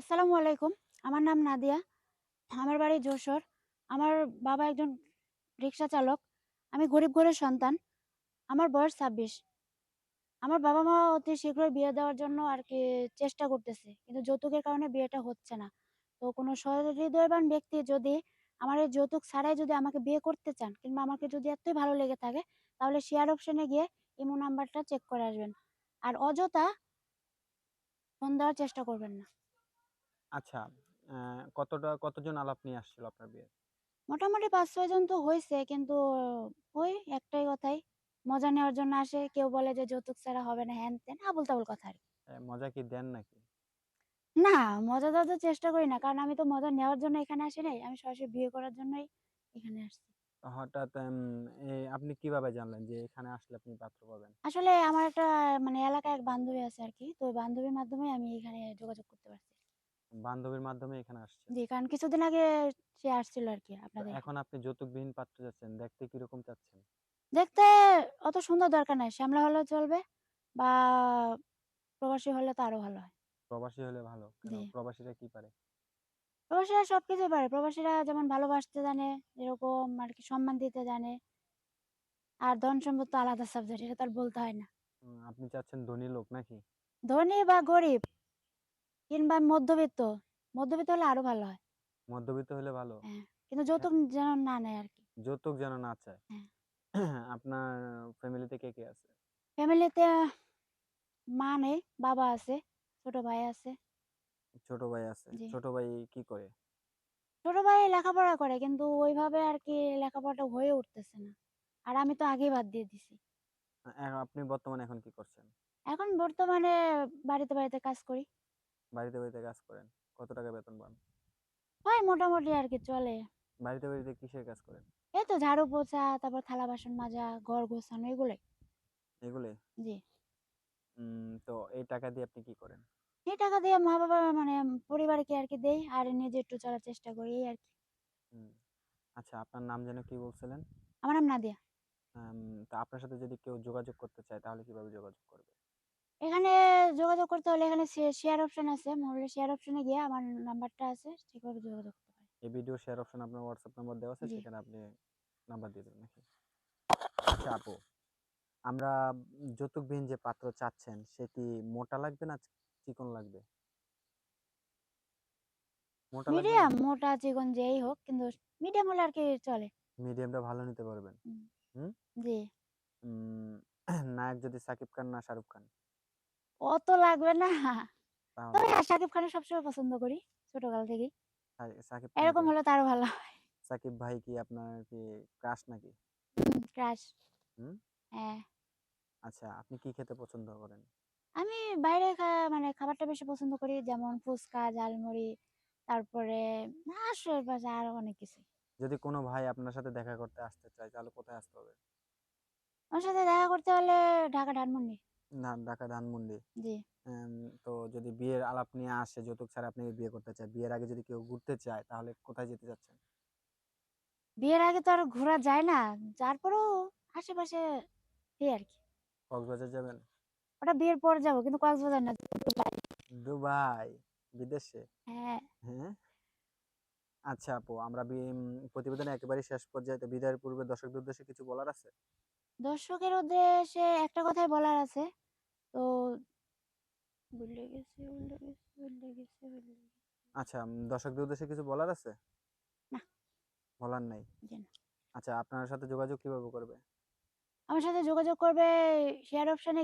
আসসালামু আলাইকুম। আমার নাম নাদিয়া। আমার বাড়ি যশোর। আমার বাবা একজন রিক্সা চালক। আমি গরিব ঘরের সন্তান। আমার বয়স ২৬। আমার বাবা-মা অতি শীঘ্রই বিয়ে দেওয়ার জন্য আর কি চেষ্টা করতেছে। কিন্তু যৌতুকের কারণে বিয়েটা হচ্ছে না। তো কোনো সহৃদয়বান ব্যক্তি যদি আমার এই যৌতুক ছাড়াই যদি আমাকে বিয়ে করতে চান কিংবা আমাকে যদি এতই ভালো লেগে থাকে, তাহলে শেয়ার অপশনে গিয়ে ইমো নাম্বারটা চেক করে আসবেন। আর অযথা ফোন দেওয়ার চেষ্টা করবেন না। আচ্ছা, অ্যা কতটা কতজন আলাপ নিয়ে আসছিল আপনার বিয়ে? মোটামুটি ৫-৬ জন তো হয়েছে কিন্তু ওই একটাই কথাই, মজা নেওয়ার জন্য আসে। কেউ বলে যে যৌতুক ছাড়া হবে না, হ্যান-ত্যান আবোল-তাবোল কথা আরকি। অ্যা মজা কি দেন নাকি? না, মজা দেওয়ার তো চেষ্টা করি না। কারণ আমি তো মজা নেওয়ার জন্য এখানে আসি নাই। আমি সরাসরি বিয়ে করার জন্যই এখানে আসছি। হঠাৎ এ আপনি কীভাবে জানলেন যে এখানে আসলে আপনি পাত্র পাবেন? আসলে আমার একটা মানে এলাকায় এক বান্ধবী আছে আর কি তো ওই বান্ধবীর মাধ্যমে আমি এখানে যোগাযোগ করতে পারছি। বান্ধবীর মাধ্যমে এখানে আসছেন। জি, কারণ কিছুদিন আগে সে আসছিল আর কি আপনাদের এখন। আপনি যৌতুকবিহীন পাত্র চাচ্ছেন। দেখতে কীরকম চাচ্ছেন? দেখতে অত সুন্দর দরকার নাই। শ্যামলা হলেও চলবে বা প্রবাসী হলে তো আরও ভালো হয়। প্রবাসী হলে ভালো। কেন জি। প্রবাসীরা কি পারে? প্রবাসীরা সবকিছু পারে। প্রবাসীরা যেমন ভালোবাসতে জানে, এরকম আরকি সম্মান দিতে জানে। আর ধন সম্পদ তো আলাদা সাবজেক্ট। এটা তো আর বলতে হয় না। উম আপনি চাচ্ছেন ধনী লোক নাকি? ধনী বা গরিব কিংবা মধ্যবিত্ত। মধ্যবিত্ত হলে আরও ভালো হয়। মধ্যবিত্ত হলে ভালো? হ্যাঁ। কিন্তু হ্যাঁ। যৌতুক যেন না নেয় আরকি। যৌতুক যেন না চায়। হ্যাঁ। আপনার ফ্যামিলিতে কে, কে আছে? ফ্যামিলিতে মা নেই, বাবা আছে, ছোট ভাই আছে। ছোট ভাই আছে। ছোট ভাই কি করে? ছোট ভাই লেখাপড়া করে কিন্তু ওইভাবে আরকি লেখাপড়াটা হয়ে উঠতেছে না। আর আমি তো আগেই বাদ দিয়ে দিছি। আপনি বর্তমানে এখন কি করছেন? এখন বর্তমানে বাড়িতে, বাড়িতে কাজ করি। বাড়িতে, বাড়িতে কাজ করেন। কত টাকা বেতন পান? হয় মোটামুটি আরকি চলে। বাড়িতে, বাড়িতে কিসের কাজ করেন? এই তো ঝাড়ু পোছা, তারপর থালা বাসন মাজা, ঘর গোছানো এগুলাই। এগুলোই? জি। তো এই টাকা দিয়ে আপনি কি করেন? এই টাকা দিয়ে মা-বাবা মানে পরিবারকে আরকি দেই আর নিজে একটু চলার চেষ্টা করি এই আরকি। হুম। আচ্ছা আপনার নাম যেন কি বলছিলেন? আমার নাম নাদিয়া। তো আপনার সাথে যদি কেউ যোগাযোগ করতে চায় তাহলে কীভাবে যোগাযোগ করবে? এখানে যোগাযোগ করতে হলে এখানে শেয়ার অপশন আছে। মোবাইলে শেয়ার অপশনে গিয়ে আমার নাম্বারটা আছে ঠিকভাবে যোগাযোগ করতে পারেন। এই ভিডিও শেয়ার অপশন আপনার WhatsApp নাম্বার দেওয়া আছে সেখানে আপনি নাম্বার দিয়ে দেবেন নাকি? আচ্ছা আপু, আমরা যৌতুকবিহীন যে পাত্র চাচ্ছেন সে কি মোটা লাগবে না চিকন লাগবে? মোটা মিডিয়াম মোটা চিকন যেই হোক কিন্তু মিডিয়াম হলে আর কি চলে। মিডিয়ামটা ভালো নিতে পারবেন। হুম। জি। নায়ক যদি সাকিব খান না শাহরুখ খান? অত লাগবে না। তবে হ্যাঁ, শাকিব খানের সবসময় পছন্দ করি ছোটকাল থেকেই। সাকিব খান এরকম হলে তো ভালো হয়। সাকিব ভাই কি আপনার কি ক্রাশ নাকি? ক্রাশ। হ্যাঁ। আচ্ছা আপনি কি খেতে পছন্দ করেন? আমি বাইরে মানে খাবারটা বেশি পছন্দ করি যেমন ফুচকা, ঝালমুড়ি, তারপরে আশেপাশে আরও অনেক কিছু যদি কোনো ভাই আপনার সাথে দেখা করতে আসতে চায় তাহলে কোথায় আসতে হবে? ওর সাথে দেখা করতে হলে ঢাকা ধানমন্ডি। ঢাকা ধানমন্ডি। জি। তো যদি বিয়ের আলাপ নিয়ে আসে যৌতুক ছাড়া আপনাকে বিয়ে করতে চায়, বিয়ের আগে যদি কেউ ঘুরতে চায় তাহলে কোথায় যেতে চাচ্ছেন? বিয়ের আগে তো আর ঘোরা যায় না। তারপরেও আশেপাশে এই আরকি। কক্সবাজার যাবেন? ওটা বিয়ের পর যাব কিন্তু কক্সবাজার না দুবাই। দুবাই, বিদেশে? হ্যাঁ। হ্যাঁ? আচ্ছা আপু আমরা প্রতিবেদনের একেবারেই শেষ পর্যায়ে তো বিদায়ের পূর্বে দর্শকদের উদ্দেশ্যে কিছু বলার আছে? দর্শকের উদ্দেশ্যে একটা কথাই বলার আছে। তো ভুলে গেছি, ভুলে গেছি, ভুলে গেছি, ভুলে গেছি। আচ্ছা দর্শকদের উদ্দেশ্যে কিছু বলার আছে? না। বলার নাই? আচ্ছা আপনার সাথে যোগাযোগ কীভাবে করবে? আমার সাথে যোগাযোগ করবে শেয়ার অপশনে